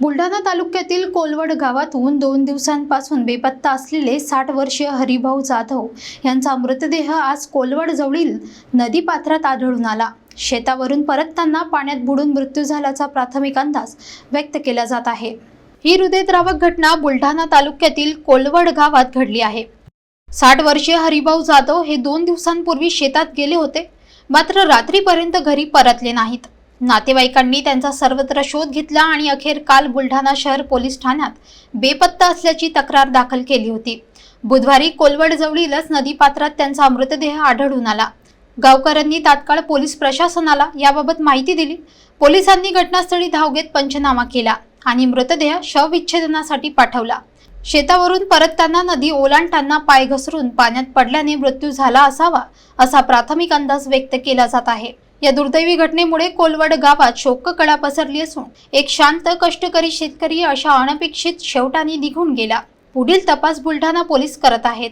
बुलढाणा तालुक्यातील कोलवड गावातून दोन दिवसांपासून बेपत्ता असलेले साठ वर्षीय हरिभाऊ जाधव यांचा मृतदेह आज कोलवड जवळील नदीपात्रात आढळून आला. शेतावरून परतताना पाण्यात बुडून मृत्यू झाल्याचा प्राथमिक अंदाज व्यक्त केला जात आहे. ही हृदयद्रावक घटना बुलढाणा तालुक्यातील कोलवड गावात घडली आहे. साठ वर्षीय हरिभाऊ जाधव हे दोन दिवसांपूर्वी शेतात गेले होते. मात्र रात्रीपर्यंत घरी परतले नाहीत. नातेवाईकांनी त्यांचा सर्वत्र शोध घेतला आणि अखेर काल बुलढाणा शहर पोलीस ठाण्यात बेपत्ता असल्याची तक्रार दाखल केली होती. बुधवारी कोलवड जवळीलच नदीपात्रात त्यांचा मृतदेह आढळून आला. गावकऱ्यांनी तात्काळ पोलीस प्रशासनाला याबाबत माहिती दिली. पोलिसांनी घटनास्थळी धाव घेत पंचनामा केला आणि मृतदेह शवविच्छेदनासाठी पाठवला. शेतावरून परतताना नदी ओलांडताना पाय घसरून पाण्यात पडल्याने मृत्यू झाला असावा असा प्राथमिक अंदाज व्यक्त केला जात आहे. या दुर्दैवी घटनेमुळे कोलवड गावात शोककळा पसरली असून एक शांत कष्टकरी शेतकरी अशा अनपेक्षित शेवटाने निघून गेला. पुढील तपास बुलढाणा पोलीस करत आहेत.